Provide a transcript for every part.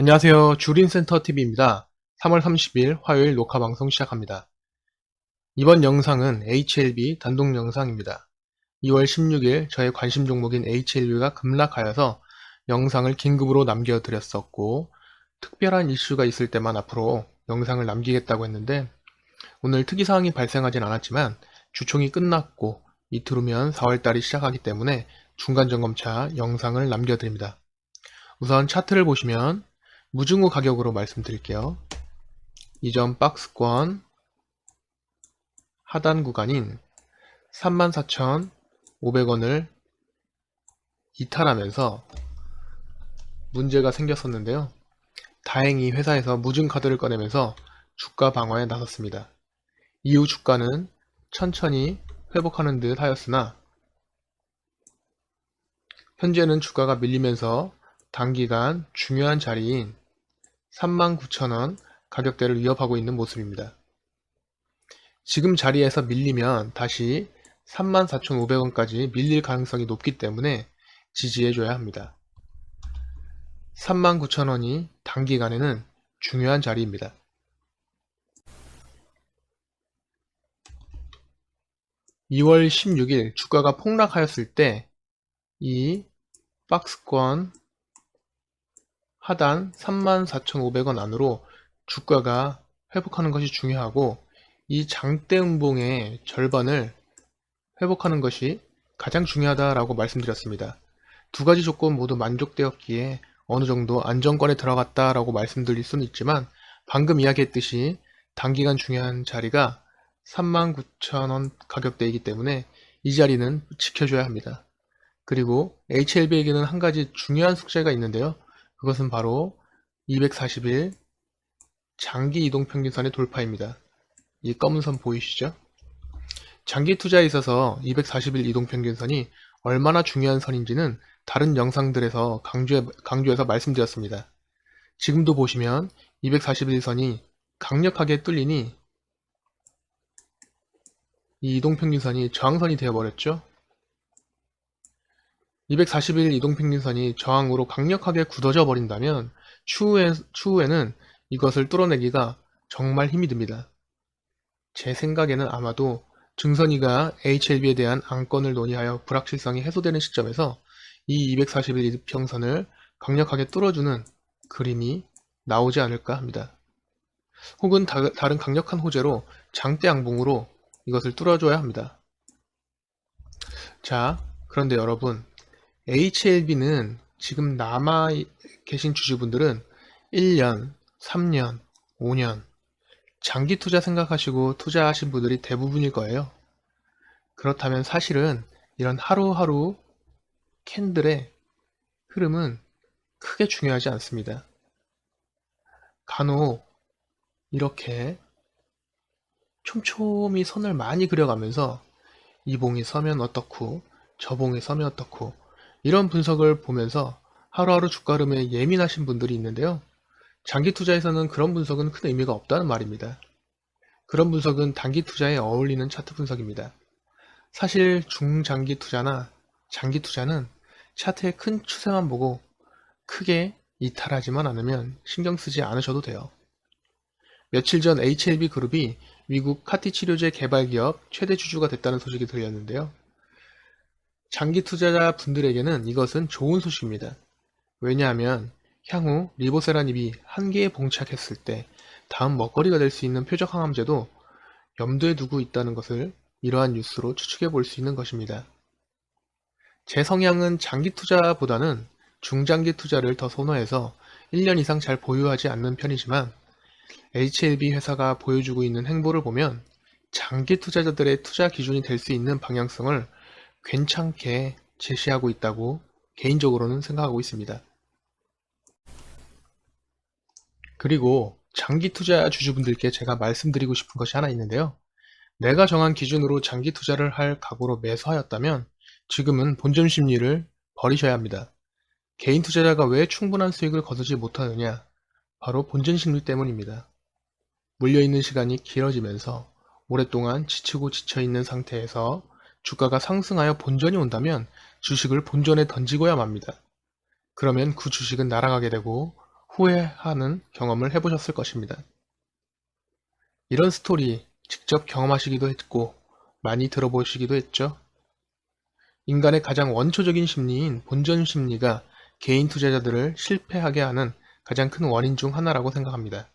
안녕하세요. 주린센터TV입니다. 3월 30일 화요일 녹화 방송 시작합니다. 이번 영상은 HLB 단독 영상입니다. 2월 16일 저의 관심 종목인 HLB가 급락하여서 영상을 긴급으로 남겨드렸었고 특별한 이슈가 있을 때만 앞으로 영상을 남기겠다고 했는데 오늘 특이사항이 발생하진 않았지만 주총이 끝났고 이틀 후면 4월달이 시작하기 때문에 중간점검차 영상을 남겨드립니다. 우선 차트를 보시면 무증오 가격으로 말씀드릴게요. 이전 박스권 하단 구간인 34,500원을 이탈하면서 문제가 생겼었는데요. 다행히 회사에서 무증 카드를 꺼내면서 주가 방어에 나섰습니다. 이후 주가는 천천히 회복하는 듯 하였으나 현재는 주가가 밀리면서 단기간 중요한 자리인 39,000원 가격대를 위협하고 있는 모습입니다. 지금 자리에서 밀리면 다시 34,500원까지 밀릴 가능성이 높기 때문에 지지해줘야 합니다. 39,000원이 단기간에는 중요한 자리입니다. (2월 16일) 주가가 폭락하였을 때 이 박스권 하단 34,500원 안으로 주가가 회복하는 것이 중요하고 이 장대 음봉의 절반을 회복하는 것이 가장 중요하다라고 말씀드렸습니다. 두 가지 조건 모두 만족되었기에 어느 정도 안정권에 들어갔다라고 말씀드릴 수는 있지만 방금 이야기했듯이 단기간 중요한 자리가 39,000원 가격대이기 때문에 이 자리는 지켜줘야 합니다. 그리고 HLB에게는 한 가지 중요한 숙제가 있는데요. 그것은 바로 241 장기 이동 평균선의 돌파입니다. 이 검은 선 보이시죠? 장기 투자에 있어서 241 이동 평균선이 얼마나 중요한 선인지는 다른 영상들에서 강조해, 강조해서 말씀드렸습니다. 지금도 보시면 241선이 강력하게 뚫리니 이 이동평균선이 저항선이 되어버렸죠. 241 이동평균선이 저항으로 강력하게 굳어져 버린다면 추후에, 추후에는 이것을 뚫어내기가 정말 힘이 듭니다. 제 생각에는 아마도 증선이가 HLB에 대한 안건을 논의하여 불확실성이 해소되는 시점에서 이 241 이평선을 강력하게 뚫어주는 그림이 나오지 않을까 합니다. 혹은 다, 른 강력한 호재로 장대 양봉으로 이것을 뚫어줘야 합니다. 자, 그런데 여러분, HLB는 지금 남아 계신 주주분들은 1년, 3년, 5년, 장기 투자 생각하시고 투자하신 분들이 대부분일 거예요. 그렇다면 사실은 이런 하루하루 캔들의 흐름은 크게 중요하지 않습니다. 간혹 이렇게 촘촘히 선을 많이 그려가면서 이 봉이 서면 어떻고 저 봉이 서면 어떻고 이런 분석을 보면서 하루하루 주가 흐름에 예민하신 분들이 있는데요. 장기 투자에서는 그런 분석은 큰 의미가 없다는 말입니다. 그런 분석은 단기 투자에 어울리는 차트 분석입니다. 사실 중장기 투자나 장기 투자는 차트의 큰 추세만 보고 크게 이탈하지만 않으면 신경 쓰지 않으셔도 돼요. 며칠 전 HLB 그룹이 미국 카티 치료제 개발 기업 최대 주주가 됐다는 소식이 들렸는데요. 장기 투자자 분들에게는 이것은 좋은 소식입니다. 왜냐하면 향후 리보세라닙이 한계에 봉착했을 때 다음 먹거리가 될 수 있는 표적 항암제도 염두에 두고 있다는 것을 이러한 뉴스로 추측해 볼 수 있는 것입니다. 제 성향은 장기 투자보다는 중장기 투자를 더 선호해서 1년 이상 잘 보유하지 않는 편이지만 HLB 회사가 보여주고 있는 행보를 보면 장기 투자자들의 투자 기준이 될 수 있는 방향성을 괜찮게 제시하고 있다고 개인적으로는 생각하고 있습니다. 그리고 장기 투자 주주분들께 제가 말씀드리고 싶은 것이 하나 있는데요. 내가 정한 기준으로 장기 투자를 할 각오로 매수하였다면 지금은 본전 심리를 버리셔야 합니다. 개인 투자자가 왜 충분한 수익을 거두지 못하느냐? 바로 본전 심리 때문입니다. 물려있는 시간이 길어지면서 오랫동안 지치고 지쳐있는 상태에서 주가가 상승하여 본전이 온다면 주식을 본전에 던지고야 맙니다. 그러면 그 주식은 날아가게 되고 후회하는 경험을 해보셨을 것입니다. 이런 스토리 직접 경험하시기도 했고 많이 들어보시기도 했죠. 인간의 가장 원초적인 심리인 본전 심리가 개인 투자자들을 실패하게 하는 가장 큰 원인 중 하나라고 생각합니다.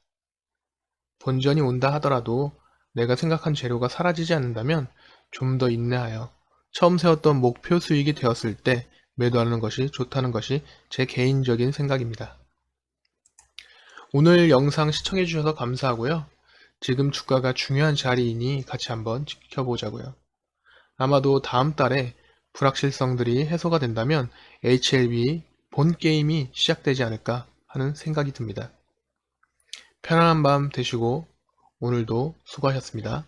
본전이 온다 하더라도 내가 생각한 재료가 사라지지 않는다면 좀 더 인내하여 처음 세웠던 목표 수익이 되었을 때 매도하는 것이 좋다는 것이 제 개인적인 생각입니다. 오늘 영상 시청해주셔서 감사하고요. 지금 주가가 중요한 자리이니 같이 한번 지켜보자고요. 아마도 다음 달에 불확실성들이 해소가 된다면 HLB 본 게임이 시작되지 않을까 하는 생각이 듭니다. 편안한 밤 되시고 오늘도 수고하셨습니다.